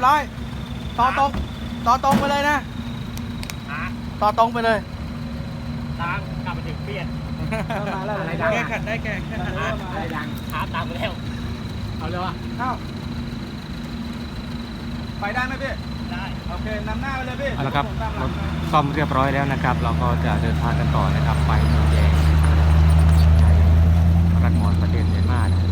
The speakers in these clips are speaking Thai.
บร้อย ต่อตรงต่อตรงไปเลยนะต่อตรงไปเลยทางกลับมาถึงเปลี่ยนแล้วอะไรดังแก้ขัดได้แก้ขัดได้อะไรดังหาตามไปแล้ว เอาเร็วอะเอ้าไปได้ไหมพี่ ได้โอเคนำหน้าไปเลยพี่เอาละครับรถซ่อมเรียบร้อยแล้วนะครับ เราก็จะเดินทางกันต่อนะครับ ไปเมืองแยงรัฐมอนประเทศเมียนมานะ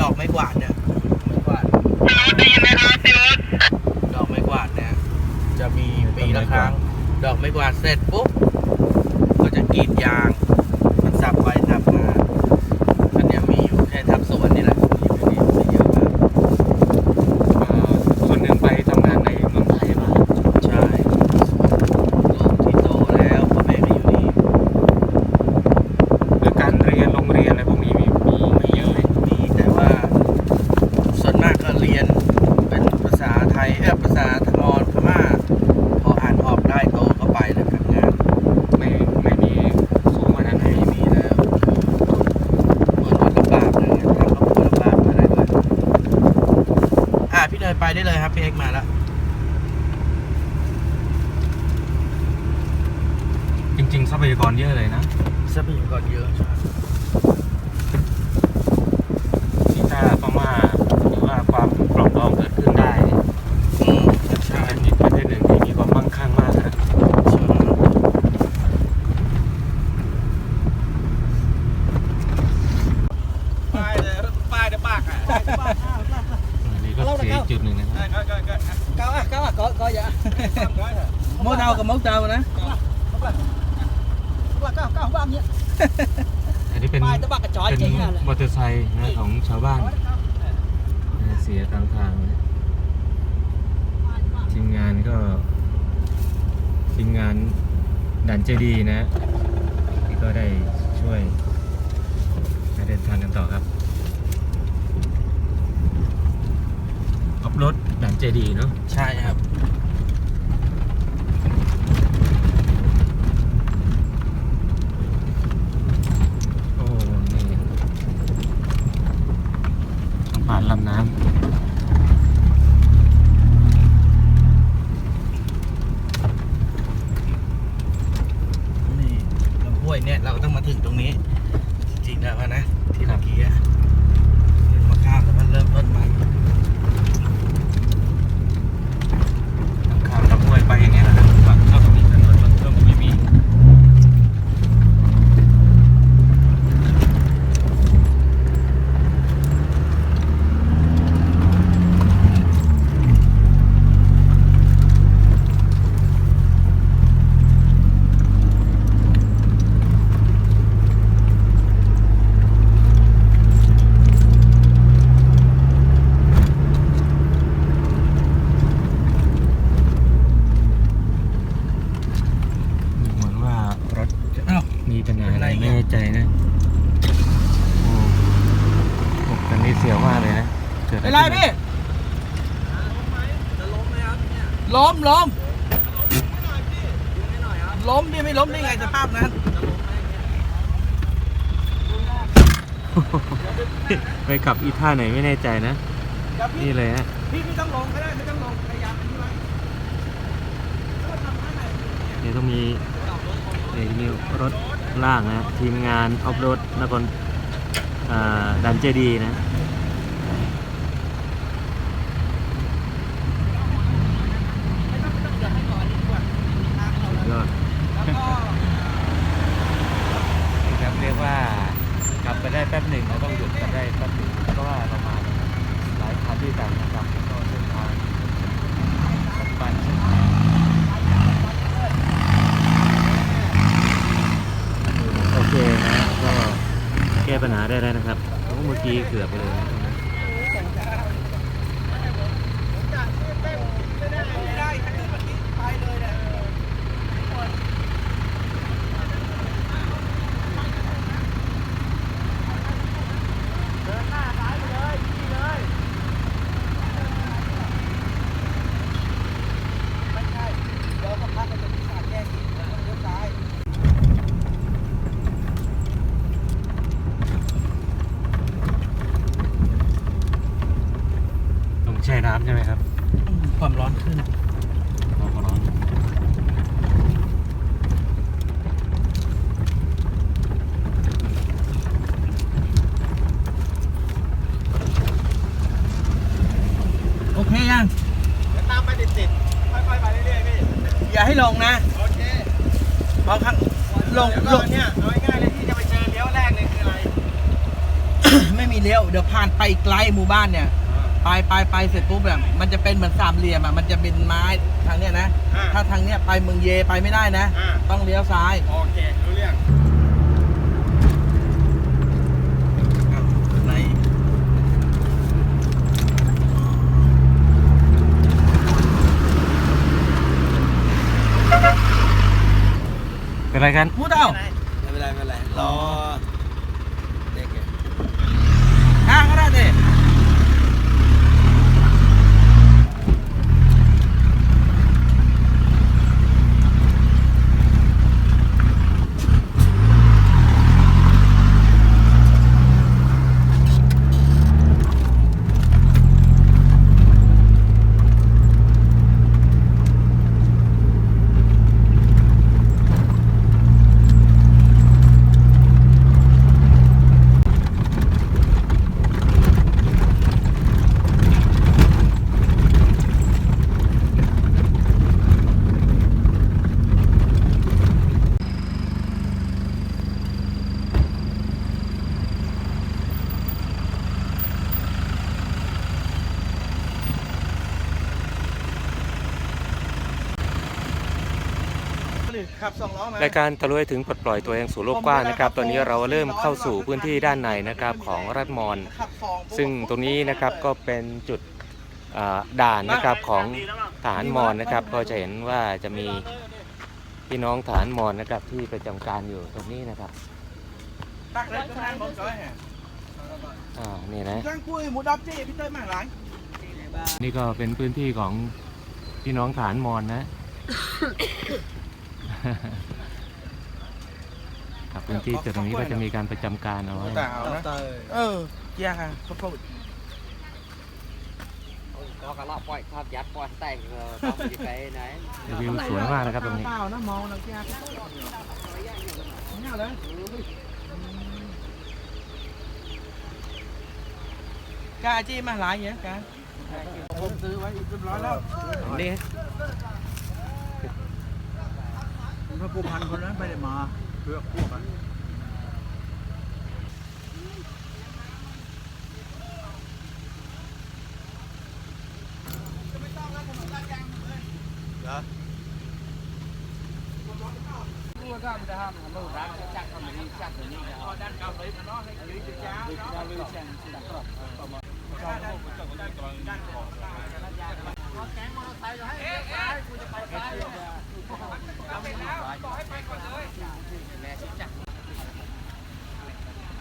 ดอกไม้กวาดเนี่ยไม้กวาดพี่รุได้ยินไหมครับพี่รุดอกไม้กวาดเนี่ยจะมีปีละครั้ง ดอกไม้กวาดเสร็จปุ๊บก็จะกรีดยาง มันสับไป เลยไปได้เลยครับพี่เอกมาแล้ว จริง ๆ ทรัพยากรเยอะเลยนะ ทรัพยากรเยอะใช่ามทางทีมงานก็ทีมงานดันเจดีนะที่ก็ได้ช่วยเดินทางกันต่อครับอัฟรถดันเจดีเนาะใช่ครับ ล้มล้มล้มพี่ไม่ล้มได้ไงสภาพนั้น ไปขับอีท่าไหนไม่แน่ใจนะเดี๋ยวพี่นี่เลยฮะ พี่ไม่ต้องลงก็ได้ไม่ต้องลงพยายามนี้ไว้แล้วทำท่าไหนเดี๋ยวต้องมีเดี๋ยวมีรถล่างนะ ทีมงานออฟโรดนครอ่าดันเจดีนะ ยอด แล้วก็ ครับเรียกว่ากลับไปได้แป๊บหนึ่งเราต้องหยุดกันได้แป๊บหนึ่งเพราะว่าเรามาหลายคันด้วยกันนะครับแล้วก็เส้นทางปัจจุบันเส้นทางโอเคนะก็แก้ปัญหาได้แล้วนะครับเพราะว่าเมื่อกี้เกือบไปเลยนะตรงนั้น ไม่ได้ถ้าเกิดวันนี้ไปเลยเนี่ย ไม่ใช่ เดี๋ยวสักพักมันจะมีสาดแยกอีกเลี้ยวซ้าย ต้องแช่น้ำใช่ไหมครับความร้อนขึ้นร้อนร้อนโอเคยังเดี๋ยวตามไปติดๆค่อยๆไปเรื่อยๆพี่อย่าให้ลงนะโอเคเพราะข้างลงเดี๋ยวลก่องนเนี่ยเอาง่ายๆเลยที่จะไปเจอเลี้ยวแรกเลยคืออะไร ไม่มีเลี้ยวเดี๋ยวผ่านไปไกลหมู่บ้านเนี่ย ไปไปไปเสร็จปุ๊บแบบมันจะเป็นเหมือนสามเหลี่ยมอะมันจะเป็นไม้ทางเนี้ยนะ อ่าถ้าทางเนี้ยไปเมืองเยไปไม่ได้นะ อ่า ต้องเลี้ยวซ้ายโอเครู้เรื่องในเป็นไรกันพูดเอาไม่เป็นไรไม่เป็นไรรอเด็ก อะก็ได้ดิ ขับสองล้อมา รายการตะลุยถึงปลดปล่อยตัวเองสู่โลกกว้างนะครับ ตอนนี้เราเริ่มเข้าสู่พื้นที่ด้านในนะครับของรัฐมอนขับสองปุ๊บซึ่งตรงนี้นะครับก็เป็นจุดอ่าด่านนะครับของทหารมอญนะครับ ก็จะเห็นว่าจะมีพี่น้องทหารมอญนะครับที่ประจำการอยู่ตรงนี้นะครับตักเลยก็ทานบอลก้อยแห่อ่านี่นะ จ้างกุ้ยหมูดับจี้พี่เต้ยมาหลายนี่ก็เป็นพื้นที่ของพี่น้องทหารมอญนะ ครับพื้นที่จุดตรงนี้ก็จะมีการประจำการเอาไว้ Tao đó. Ừ, da, có phụ. เราก็รอบปล่อยทอดยัดปล่อยแต่งเออต้องอยู่ไกไหนวิวสวยมากนะครับตรงนี้ Tao nó mòn đâu da. Nào đấy. Cả chi mà lại vậy cả. Không tư quá, đừng nói đâu. นี่ พระผู้พันคนนั้นไปได้มา องนะเกียร์ไม่เอาเลย กาจี้มาหลายอย่างกันผมซื้อไว้อีกเรียบร้อยแล้ว